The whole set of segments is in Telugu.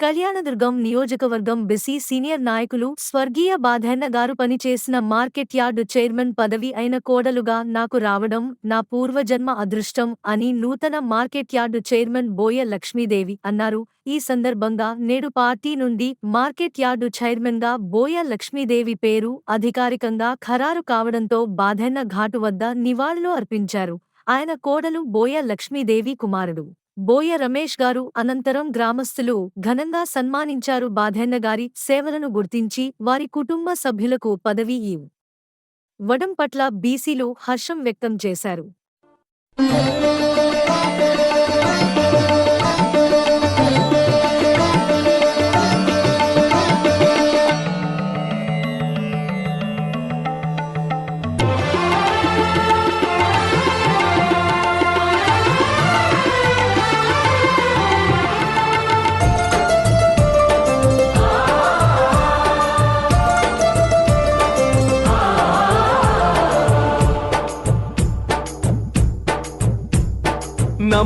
కళ్యాణదుర్గం నియోజకవర్గం బిసి సీనియర్ నాయకులు స్వర్గీయ బాధన్న గారు పనిచేసిన మార్కెట్ యార్డు చైర్మన్ పదవి అయిన కోడలుగా నాకు రావడం నా పూర్వజన్మ అదృష్టం అని నూతన market yard chairman Boya Lakshmidevi అన్నారు. ఈ సందర్భంగా నేడు పార్టీ నుండి మార్కెట్ యార్డు చైర్మన్గా బోయ లక్ష్మీదేవి పేరు అధికారికంగా ఖరారు కావడంతో బాధన్న ఘాటు వద్ద నివాళులు అర్పించారు. ఆయన కోడలు బోయ లక్ష్మీదేవి కుమారుడు. బోయ రమేష్ గారు అనంతరం గ్రామస్తులు ఘనంగా సన్మానించారు. బాధేన్న గారి సేవలను గుర్తించి వారి కుటుంబ సభ్యులకు పదవి ఇవ్ వడం పట్ల బీసీలు హర్షం వ్యక్తం చేశారు.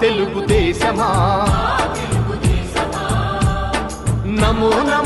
తెలుగుదేశమా నమో నమ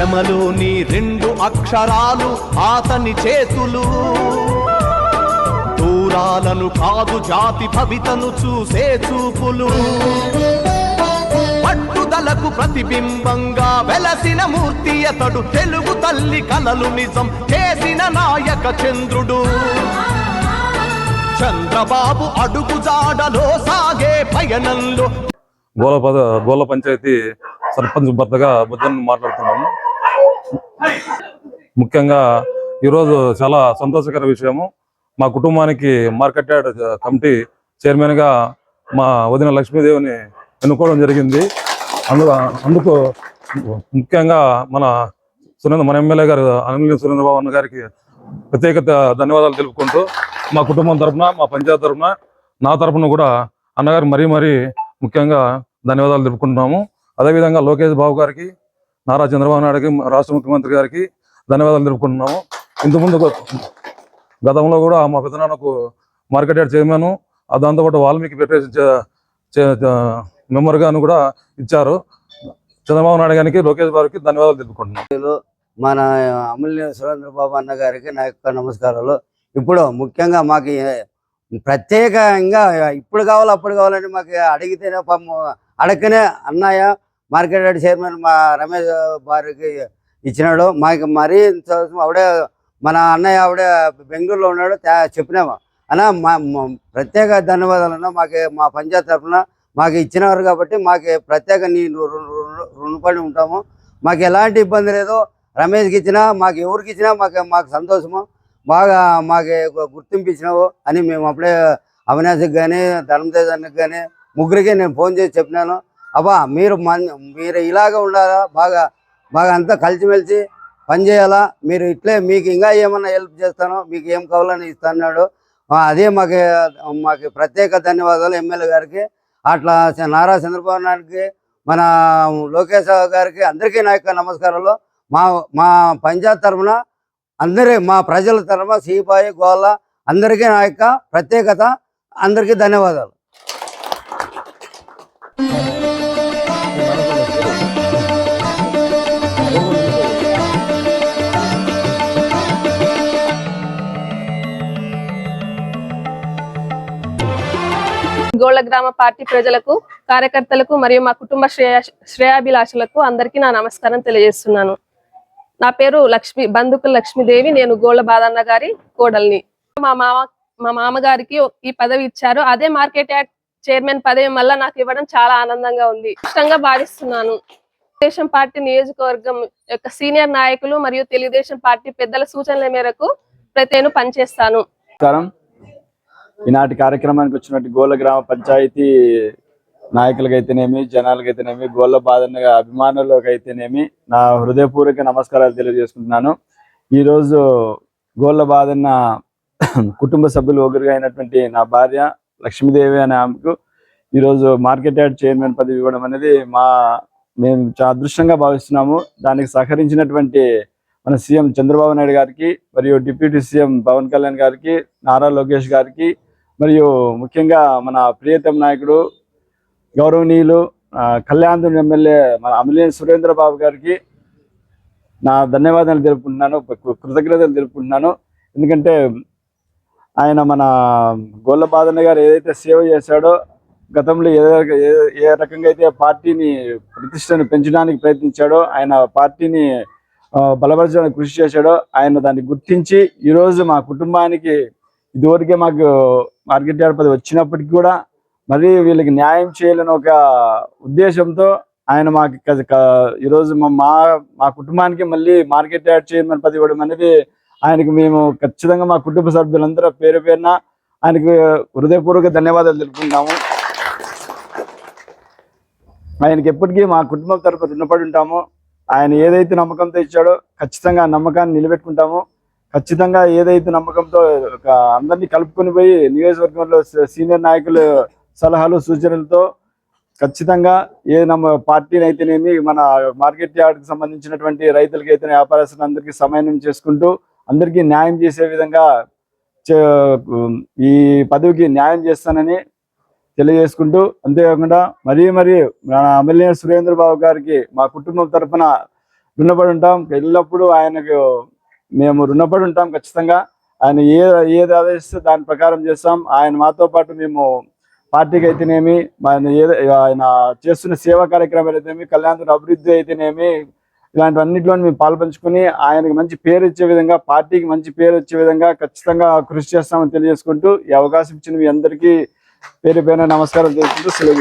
శ్రమలోని రెండు అక్షరాలు ఆతని చేతులు. దూరాలను కాదు జాతి భవితను చూసే చూపులు. పట్టుదలకు ప్రతిబింబంగా వెలసిన మూర్తి అతడు తెలుగు తల్లి కలలు నిజం చేసిన నాయక చంద్రుడు. చంద్రబాబు అడుగు జాడలో సాగే పయనంలో. గోల పద గోల పంచాయతీ సర్పంచ్ భర్తగా బుద్ధన్ మాట్లాడుతున్నాము. ముఖ్యంగా ఈరోజు చాలా సంతోషకర విషయము. మా కుటుంబానికి మార్కెట్ యార్డ్ కమిటీ చైర్మన్గా మా వదిన లక్ష్మీదేవిని ఎన్నుకోవడం జరిగింది. అందు అందుకు ముఖ్యంగా మన సురేంద్ర మన ఎమ్మెల్యే గారు అనిల్ సురేంద్రబాబు అన్న గారికి ప్రత్యేక ధన్యవాదాలు తెలుపుకుంటూ మా కుటుంబం తరపున మా పంచాయతీ తరపున నా తరపున కూడా అన్నగారు మరీ మరీ ముఖ్యంగా ధన్యవాదాలు తెలుపుకుంటున్నాము. అదేవిధంగా లోకేష్ బాబు గారికి నారా చంద్రబాబు నాయుడుకి రాష్ట్ర ముఖ్యమంత్రి గారికి ధన్యవాదాలు తెలుపుకుంటున్నాము. ఇంతకుముందు గతంలో కూడా మా పెద్దనాన్నకు మార్కెట్ యార్డ్ చైర్మన్ దాంతోపాటు వాల్మీకి ఫెడరేషన్ మెంబర్ గాను కూడా ఇచ్చారు. చంద్రబాబు నాయుడు గారికి లోకేష్ గారికి ధన్యవాదాలు తెలుపుకుంటున్నాం. మన అమూల్య సురేంద్రబాబు అన్న గారికి నా యొక్క నమస్కారాలు. ఇప్పుడు ముఖ్యంగా మాకు ప్రత్యేకంగా ఇప్పుడు కావాలి అప్పుడు కావాలని మాకు అడిగితేనే పాపం అడగనే అన్నయ్య మార్కెట్ యార్డ్ చైర్మన్ మా రమేష్ బారికి ఇచ్చినాడు. మాకు మరీ ఇంత ఆవిడే మన అన్నయ్య ఆవిడ బెంగళూరులో ఉన్నాడు. చెప్పినాము. అన్న మా ప్రత్యేక ధన్యవాదాలు అన్న. మాకు మా పంచాయత్ తరఫున మాకు ఇచ్చినారు కాబట్టి మాకు ప్రత్యేక నీ రుణపడి ఉంటాము. మాకు ఎలాంటి ఇబ్బంది లేదు. రమేష్కి ఇచ్చినా మాకు ఎవరికి ఇచ్చినా మాకు మాకు సంతోషము. బాగా మాకు ఒక గుర్తింపు ఇచ్చినావు అని మేము అప్పుడే అవినాష్కి కానీ ధర్మతేజానికి కానీ ముగ్గురికి నేను ఫోన్ చేసి చెప్పినాను. అబ్బా మీరు మన్ మీరు ఇలాగ ఉండాలా? బాగా బాగా అంతా కలిసిమెలిసి పని చేయాలా? మీరు ఇట్లే మీకు ఇంకా ఏమన్నా హెల్ప్ చేస్తాను మీకు ఏం కావాలని ఇస్తాన్నాడు అదే మాకు మాకు ప్రత్యేక ధన్యవాదాలు ఎమ్మెల్యే గారికి అట్లా నారా చంద్రబాబు నాయుడుకి మన లోకేష్ గారికి అందరికీ నా యొక్క నమస్కారాలు. మా మా పంచాయత్ తరఫున అందరి మా ప్రజల తరఫున సిపాయి గోళ్ళ అందరికీ నా యొక్క ప్రత్యేకత అందరికీ ధన్యవాదాలు. గోళ్ళ గ్రామ పార్టీ ప్రజలకు కార్యకర్తలకు మరియు మా కుటుంబ శ్రేయ శ్రేయాభిలాషులకు అందరికీ నా నమస్కారం తెలియజేస్తున్నాను. నా పేరు లక్ష్మి బందుకుల లక్ష్మీదేవి నేను గోళ్ళ బాదన్న గారి కోడల్ని. మా మామ మా మామగారికి ఈ పదవి ఇచ్చారు. అదే మార్కెట్ యాక్ట్ చైర్మన్ పదవి వల్ల నాకు ఇవ్వడం చాలా ఆనందంగా ఉంది. ఇష్టంగా భావిస్తున్నాను. తెలుగుదేశం పార్టీ నియోజకవర్గం యొక్క సీనియర్ నాయకులు మరియు తెలుగుదేశం పార్టీ పెద్దల సూచనల మేరకు ప్రతి పనిచేస్తాను. ఈనాటి కార్యక్రమానికి వచ్చినట్టు గోల గ్రామ పంచాయతీ నాయకులకైతేనేమి జనాలకైతేనేమి గోళ్ళ బాధన అభిమానులకైతేనేమి అయితేనేమి నా హృదయపూర్వక నమస్కారాలు తెలియజేసుకుంటున్నాను. ఈరోజు గోళ్ళ బాధన్న కుటుంబ సభ్యులు ఒకరిగా అయినటువంటి నా భార్య లక్ష్మీదేవి అనే ఆమెకు ఈరోజు మార్కెట్ యార్డ్ చైర్మన్ పదవి ఇవ్వడం అనేది మా మేము చాలా అదృష్టంగా భావిస్తున్నాము. దానికి సహకరించినటువంటి మన సీఎం చంద్రబాబు నాయుడు గారికి మరియు డిప్యూటీ సీఎం పవన్ కళ్యాణ్ గారికి నారా లోకేష్ గారికి మరియు ముఖ్యంగా మన ప్రియతమ నాయకుడు గౌరవనీయులు ఆ, కళ్యాణ్ ఎమ్మెల్యే మన అమలేని సురేంద్ర బాబు గారికి నా ధన్యవాదాలు తెలుపుకుంటున్నాను కృతజ్ఞతలు తెలుపుకుంటున్నాను. ఎందుకంటే ఆయన మన గొల్ల బాదన్న గారు ఏదైతే సేవ చేశాడో గతంలో ఏ ఏ- ఏ రకంగా అయితే పార్టీని ప్రతిష్టను పెంచడానికి ప్రయత్నించాడో ఆయన పార్టీని బలపరచడానికి కృషి చేశాడో ఆయన దాన్ని గుర్తించి ఈరోజు మా కుటుంబానికి ఇదివరకే మాకు మార్కెట్ యార్డ్ పది వచ్చినప్పటికీ కూడా మరి వీళ్ళకి న్యాయం చేయాలని ఒక ఉద్దేశంతో ఆయన మాకు ఈరోజు మా మా- కుటుంబానికి మళ్ళీ మార్కెట్ యార్డ్ చేయమని పది ఇవ్వడం అనేది ఆయనకు మేము ఖచ్చితంగా మా కుటుంబ సభ్యులందరూ పేరు పేరున ఆయనకు హృదయపూర్వక ధన్యవాదాలు తెలుపుకుంటాము. ఆయనకి ఎప్పటికీ మా కుటుంబం తరపు రుణపడి ఉంటాము. ఆయన ఏదైతే నమ్మకంతో ఇచ్చాడో ఖచ్చితంగా ఆ నమ్మకాన్ని నిలబెట్టుకుంటాము. ఖచ్చితంగా ఏదైతే నమ్మకంతో ఒక అందరినీ కలుపుకొని పోయి నియోజకవర్గంలో సీనియర్ నాయకులు సలహాలు సూచనలతో ఖచ్చితంగా ఏ నమ్మ పార్టీని అయితేనేమి మన మార్కెట్ యార్డ్కి సంబంధించినటువంటి రైతులకి అయితే వ్యాపారస్తులందరికీ సమన్వయం చేసుకుంటూ అందరికీ న్యాయం చేసే విధంగా ఈ పదవికి న్యాయం చేస్తానని తెలియజేసుకుంటూ అంతేకాకుండా మరీ మరీ మన ఎమ్మెల్యే సురేంద్ర బాబు గారికి మా కుటుంబం తరఫున రుణపడి ఉంటాం. ఎల్లప్పుడూ ఆయనకు మేము రుణపడి ఉంటాం ఖచ్చితంగా. ఆయన ఏ ఏది ఆదేశిస్తే దాని ప్రకారం చేస్తాం. ఆయన మాతో పాటు మేము పార్టీకి అయితేనేమి ఆయన ఆయన చేస్తున్న సేవా కార్యక్రమాలు అయితేనేమి కళ్యాణ అభివృద్ధి అయితేనేమి ఇలాంటివన్నింటిలో మేము పాల్పంచుకొని ఆయనకి మంచి పేరు ఇచ్చే విధంగా పార్టీకి మంచి పేరు వచ్చే విధంగా ఖచ్చితంగా కృషి చేస్తామని తెలియజేసుకుంటూ ఈ అవకాశం ఇచ్చిన మీ అందరికీ పేరు పేరు నమస్కారం చేసుకుంటూ సెలవు